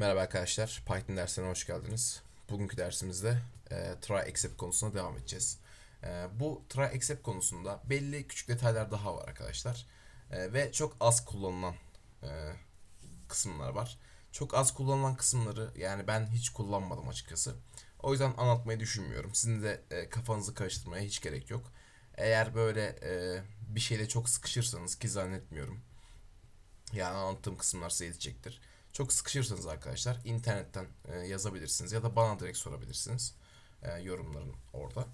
Merhaba arkadaşlar, Python dersine hoş geldiniz. Bugünkü dersimizde e, try except konusuna devam edeceğiz. E, bu try except konusunda belli küçük detaylar daha var arkadaşlar. E, ve çok az kullanılan e, kısımlar var. Çok az kullanılan kısımları yani ben hiç kullanmadım açıkçası. O yüzden anlatmayı düşünmüyorum. Sizin de e, kafanızı karıştırmaya hiç gerek yok. Eğer böyle e, bir şeyle çok sıkışırsanız ki zannetmiyorum. Yani anlattığım kısımlar size yetecektir. Çok sıkışırsanız arkadaşlar internetten e, yazabilirsiniz ya da bana direkt sorabilirsiniz e, yorumların orada.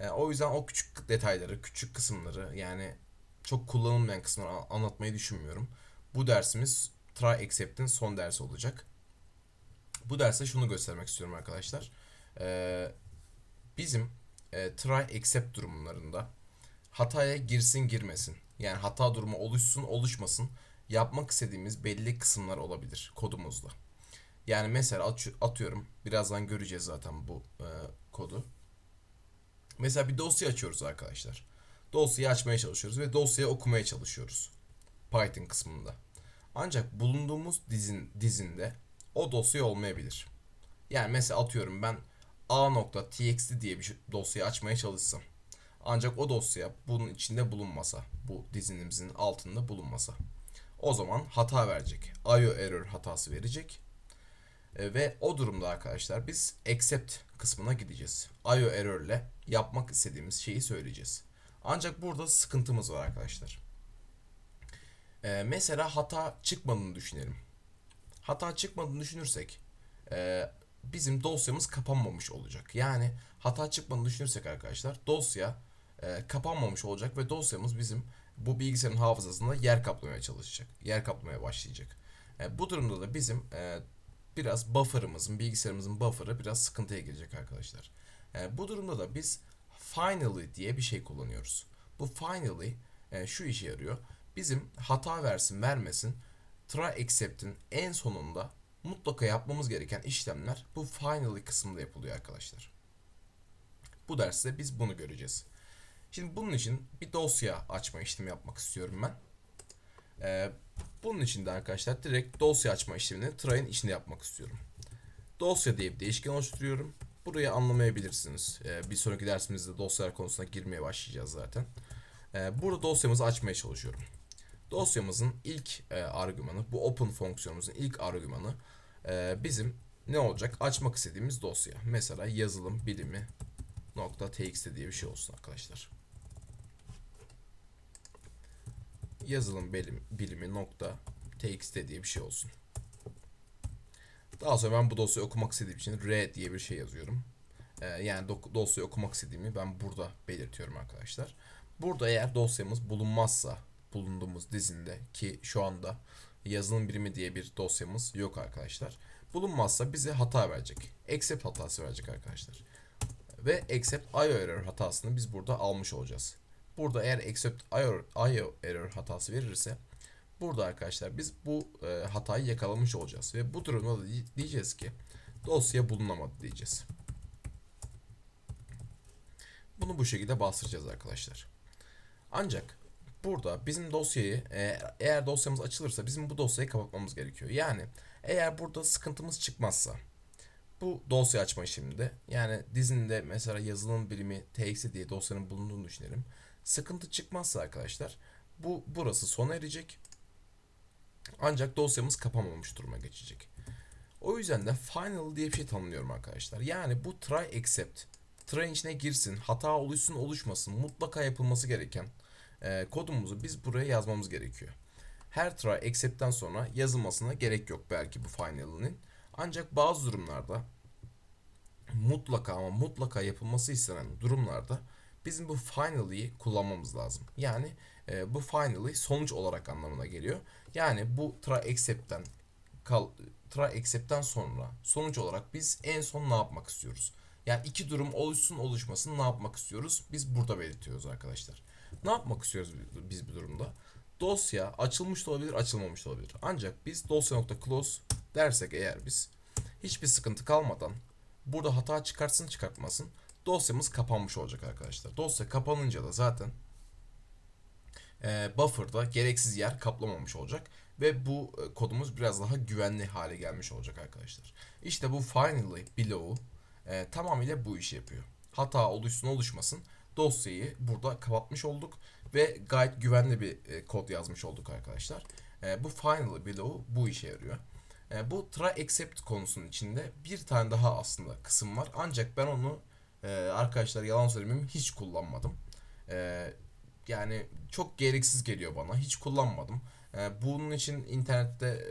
E, o yüzden o küçük detayları, küçük kısımları yani çok kullanılmayan kısımları an- anlatmayı düşünmüyorum. Bu dersimiz Try Except'in son dersi olacak. Bu derste şunu göstermek istiyorum arkadaşlar. E, bizim e, Try Except durumlarında hataya girsin girmesin. Yani hata durumu oluşsun oluşmasın yapmak istediğimiz belli kısımlar olabilir kodumuzda. Yani mesela at- atıyorum birazdan göreceğiz zaten bu e, kodu. Mesela bir dosya açıyoruz arkadaşlar. Dosyayı açmaya çalışıyoruz ve dosyayı okumaya çalışıyoruz. Python kısmında. Ancak bulunduğumuz dizin dizinde o dosya olmayabilir. Yani mesela atıyorum ben a.txt diye bir dosyayı açmaya çalışsam. Ancak o dosya bunun içinde bulunmasa, bu dizinimizin altında bulunmasa. O zaman hata verecek. IO error hatası verecek. E, ve o durumda arkadaşlar biz accept kısmına gideceğiz. IO error ile yapmak istediğimiz şeyi söyleyeceğiz. Ancak burada sıkıntımız var arkadaşlar. E, mesela hata çıkmadığını düşünelim. Hata çıkmadığını düşünürsek e, bizim dosyamız kapanmamış olacak. Yani hata çıkmadığını düşünürsek arkadaşlar dosya e, kapanmamış olacak ve dosyamız bizim bu bilgisayarın hafızasında yer kaplamaya çalışacak. Yer kaplamaya başlayacak. E, bu durumda da bizim e, biraz buffer'ımızın, bilgisayarımızın buffer'ı biraz sıkıntıya girecek arkadaşlar. E, bu durumda da biz finally diye bir şey kullanıyoruz. Bu finally e, şu işe yarıyor. Bizim hata versin vermesin try except'in en sonunda mutlaka yapmamız gereken işlemler bu finally kısmında yapılıyor arkadaşlar. Bu derste biz bunu göreceğiz. Şimdi bunun için bir dosya açma işlemi yapmak istiyorum ben. Ee, bunun için de arkadaşlar direkt dosya açma işlemini try'in içinde yapmak istiyorum. Dosya diye bir değişken oluşturuyorum. Burayı anlamayabilirsiniz. Ee, bir sonraki dersimizde dosyalar konusuna girmeye başlayacağız zaten. Ee, burada dosyamızı açmaya çalışıyorum. Dosyamızın ilk e, argümanı, bu open fonksiyonumuzun ilk argümanı e, bizim ne olacak? Açmak istediğimiz dosya. Mesela yazılım bilimi .txt diye bir şey olsun arkadaşlar. Yazılım bilim, bilimi nokta txt diye bir şey olsun. Daha sonra ben bu dosyayı okumak istediğim için r diye bir şey yazıyorum. Ee, yani dosyayı okumak istediğimi ben burada belirtiyorum arkadaşlar. Burada eğer dosyamız bulunmazsa bulunduğumuz dizinde ki şu anda yazılım birimi diye bir dosyamız yok arkadaşlar. Bulunmazsa bize hata verecek. Accept hatası verecek arkadaşlar. Ve accept IO hatasını biz burada almış olacağız. Burada eğer accept IO, IO error hatası verirse burada arkadaşlar biz bu e, hatayı yakalamış olacağız. Ve bu durumda da di- diyeceğiz ki dosya bulunamadı diyeceğiz. Bunu bu şekilde bastıracağız arkadaşlar. Ancak burada bizim dosyayı e, eğer dosyamız açılırsa bizim bu dosyayı kapatmamız gerekiyor. Yani eğer burada sıkıntımız çıkmazsa bu dosya açma işleminde yani dizinde mesela yazılım bilimi txt diye dosyanın bulunduğunu düşünelim. Sıkıntı çıkmazsa arkadaşlar bu burası sona erecek. Ancak dosyamız kapanmamış duruma geçecek. O yüzden de final diye bir şey tanımlıyorum arkadaşlar. Yani bu try except try'in içine girsin, hata oluşsun oluşmasın mutlaka yapılması gereken e, kodumuzu biz buraya yazmamız gerekiyor. Her try except'ten sonra yazılmasına gerek yok belki bu final'inin. Ancak bazı durumlarda mutlaka ama mutlaka yapılması istenen durumlarda bizim bu finally'yi kullanmamız lazım. Yani e, bu finally sonuç olarak anlamına geliyor. Yani bu try except'ten kal, try except'ten sonra sonuç olarak biz en son ne yapmak istiyoruz? Yani iki durum oluşsun oluşmasın ne yapmak istiyoruz? Biz burada belirtiyoruz arkadaşlar. Ne yapmak istiyoruz biz bu durumda? Dosya açılmış da olabilir, açılmamış da olabilir. Ancak biz dosya.close dersek eğer biz hiçbir sıkıntı kalmadan burada hata çıkartsın çıkartmasın dosyamız kapanmış olacak arkadaşlar. Dosya kapanınca da zaten e, buffer'da gereksiz yer kaplamamış olacak ve bu e, kodumuz biraz daha güvenli hale gelmiş olacak arkadaşlar. İşte bu finally below e, tamamıyla bu işi yapıyor. Hata oluşsun oluşmasın dosyayı burada kapatmış olduk ve gayet güvenli bir e, kod yazmış olduk arkadaşlar. Bu finally below bu işe yarıyor. E, bu try except konusunun içinde bir tane daha aslında kısım var. Ancak ben onu e, arkadaşlar yalan söylemeyeyim hiç kullanmadım. E, yani çok gereksiz geliyor bana. Hiç kullanmadım. E, bunun için internette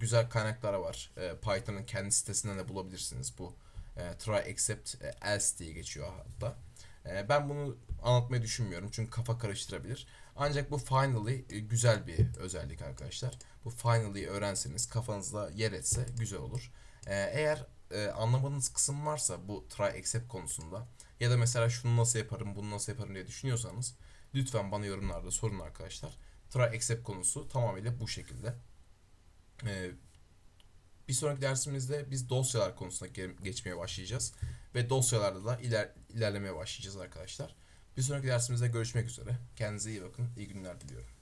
güzel kaynaklar var. Python'ın kendi sitesinden de bulabilirsiniz. Bu try except e, else diye geçiyor hatta. E, ben bunu anlatmayı düşünmüyorum çünkü kafa karıştırabilir. Ancak bu finally e, güzel bir özellik arkadaşlar. Bu finally öğrenseniz kafanızda yer etse güzel olur. E, eğer e, anlamadığınız kısım varsa bu try except konusunda ya da mesela şunu nasıl yaparım bunu nasıl yaparım diye düşünüyorsanız lütfen bana yorumlarda sorun arkadaşlar. Try except konusu tamamıyla bu şekilde. E, bir sonraki dersimizde biz dosyalar konusuna ge- geçmeye başlayacağız. Ve dosyalarda da iler- ilerlemeye başlayacağız arkadaşlar. Bir sonraki dersimizde görüşmek üzere. Kendinize iyi bakın. İyi günler diliyorum.